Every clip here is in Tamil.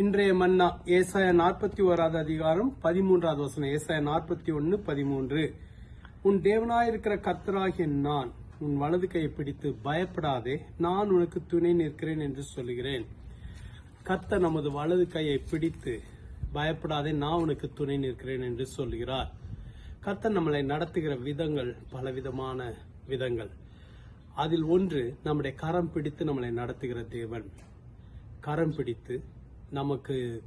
இன்றைய மன்னா ஏசாய நாற்பத்தி ஓராவது அதிகாரம் பதிமூன்றாவது வசனம் ஏசாய நாற்பத்தி ஒன்னு பதிமூன்று. உன் தேவனாயிருக்கிற கர்த்தராகிய நான் உன் வலது கையை பிடித்து பயப்படாதே நான் உனக்கு துணை நிற்கிறேன் என்று சொல்கிறேன் கர்த்தர் நமது வலது கையை பிடித்து பயப்படாதே நான் உனக்கு துணை நிற்கிறேன் என்று சொல்கிறார் கர்த்தர் நம்மளை நடத்துகிற விதங்கள் பலவிதமான விதங்கள். அதில் ஒன்று நம்முடைய கரம் பிடித்து நம்மளை நடத்துகிற தேவன். கரம் பிடித்து நமக்கு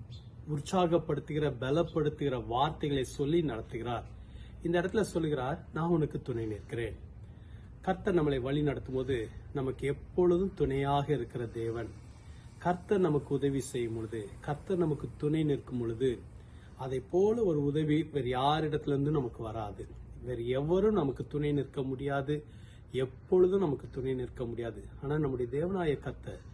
உற்சாகப்படுத்துகிற பலப்படுத்துகிற வார்த்தைகளை சொல்லி நடத்துகிறார். இந்த இடத்துல சொல்லுகிறார் நான் உனக்கு துணை நிற்கிறேன். கர்த்தர் நம்மளை வழி நடத்தும் போது நமக்கு எப்பொழுதும் துணையாக இருக்கிற தேவன். கர்த்தர் நமக்கு உதவி செய்யும் பொழுது கர்த்தர் நமக்கு துணை நிற்கும் பொழுது அதை போல ஒரு உதவி வேறு யாரிடத்துலேருந்து நமக்கு வராது. வேறு எவரும் நமக்கு துணை நிற்க முடியாது. எப்பொழுதும் நமக்கு துணை நிற்க முடியாது. ஆனால் நம்முடைய தேவனாய கர்த்தர்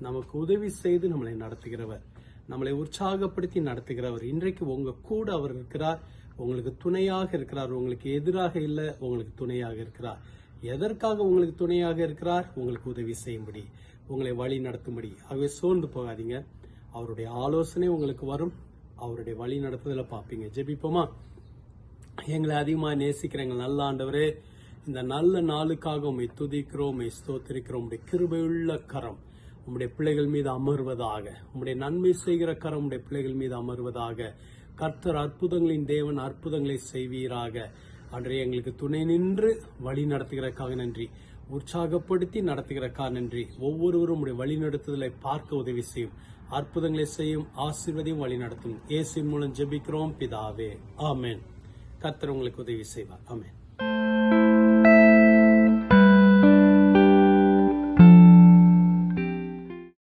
நமக்கு உதவி செய்து நம்மளை நடத்துகிறவர். நம்மளை உற்சாகப்படுத்தி நடத்துகிறவர். இன்றைக்கு உங்க கூட அவர் இருக்கிறார். உங்களுக்கு துணையாக இருக்கிறார். உங்களுக்கு எதிராக இல்லை உங்களுக்கு துணையாக இருக்கிறார். எதற்காக உங்களுக்கு துணையாக இருக்கிறார்? உங்களுக்கு உதவி செய்யும்படி உங்களை வழி நடத்தும்படி. ஆகவே சோர்ந்து போகாதீங்க. அவருடைய ஆலோசனை உங்களுக்கு வரும். அவருடைய வழி நடத்துதல பார்ப்பீங்க. ஜெபிப்போமா? எங்களை அதிகமாக நேசிக்கிற எங்கள் நல்ல ஆண்டவரே இந்த நல்ல நாளுக்காக உண்மை துதிக்கிறோம் உண்மை ஸ்தோத்திரிக்கிறோம். உடைய கிருபையுள்ள கரம். உம்முடைய பிள்ளைகள் மீது அமர்வதாக உம்முடைய நன்மை செய்கிற கரம் உம்முடைய பிள்ளைகள் மீது அமர்வதாக கர்த்தர் அற்புதங்களின் தேவன் அற்புதங்களை செய்வீராக. அன்றைய எங்களுக்கு துணை நின்று வழி நடத்துகிறக்காக நன்றி. உற்சாகப்படுத்தி நடத்துகிறக்காக நன்றி. ஒவ்வொருவரும் உடைய வழி நடத்துதலை பார்க்க உதவி செய்யும். அற்புதங்களை செய்யும் ஆசீர்வதியும் வழி நடத்தும். ஏசி மூலம் ஜெபிக்கிறோம் பிதாவே. ஆமேன். கர்த்தர் உங்களுக்கு உதவி செய்வார். ஆமேன்.